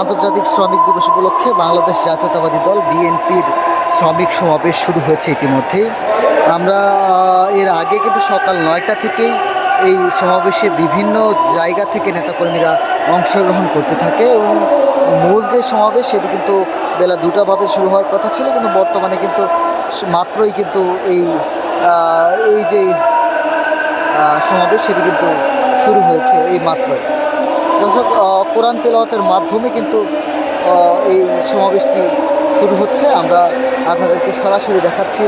আন্তর্জাতিক শ্রমিক দিবস উপলক্ষে বাংলাদেশ জাতীয়তাবাদী দল বিএনপির শ্রমিক সমাবেশ শুরু হয়েছে ইতিমধ্যেই আমরা এর আগে কিন্তু সকাল নয়টা থেকেই এই সমাবেশে বিভিন্ন জায়গা থেকে নেতাকর্মীরা অংশগ্রহণ করতে থাকে এবং মূল যে সমাবেশ সেটি কিন্তু বেলা দুটা ভাবে শুরু হওয়ার কথা ছিল, কিন্তু বর্তমানে কিন্তু মাত্রই কিন্তু এই এই যে সমাবেশ সেটি কিন্তু শুরু হয়েছে এই মাত্রই। দর্শক কোরআন তেলাওয়াতের মাধ্যমে কিন্তু এই সমাবেশটি শুরু হচ্ছে। আমরা আপনাদেরকে সরাসরি দেখাচ্ছি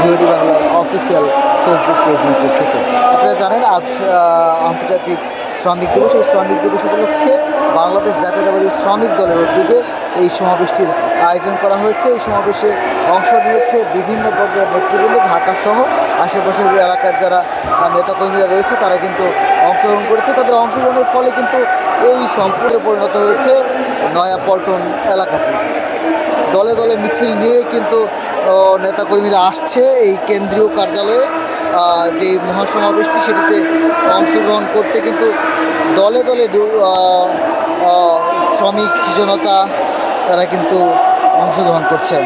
ভিওডি বাংলার অফিসিয়াল ফেসবুক পেজ ইউটিউব থেকে। আপনারা জানেন, আজ আন্তর্জাতিক শ্রমিক দিবস, এই শ্রমিক দিবস উপলক্ষে বাংলাদেশ জাতীয়তাবাদী শ্রমিক দলের উদ্যোগে এই সমাবেশটির আয়োজন করা হয়েছে। এই সমাবেশে অংশ নিয়েছে বিভিন্ন পর্যায়ের নেতৃবৃন্দ, ঢাকা সহ আশেপাশের যে এলাকার যারা নেতাকর্মীরা রয়েছে, তারা কিন্তু অংশগ্রহণ করেছে। তাদের অংশগ্রহণের ফলে কিন্তু এই সম্পূর্ণ পরিণত হয়েছে নয়া পল্টন এলাকাতে দলে দলে মিছিল নিয়ে কিন্তু নেতাকর্মীরা আসছে এই কেন্দ্রীয় কার্যালয়ে। যে মহাসমাবেশটি সেটিতে অংশগ্রহণ করতে কিন্তু দলে দলে শ্রমিক সৃজনতা তারা কিন্তু অংশগ্রহণ করছে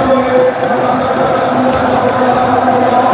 Thank you.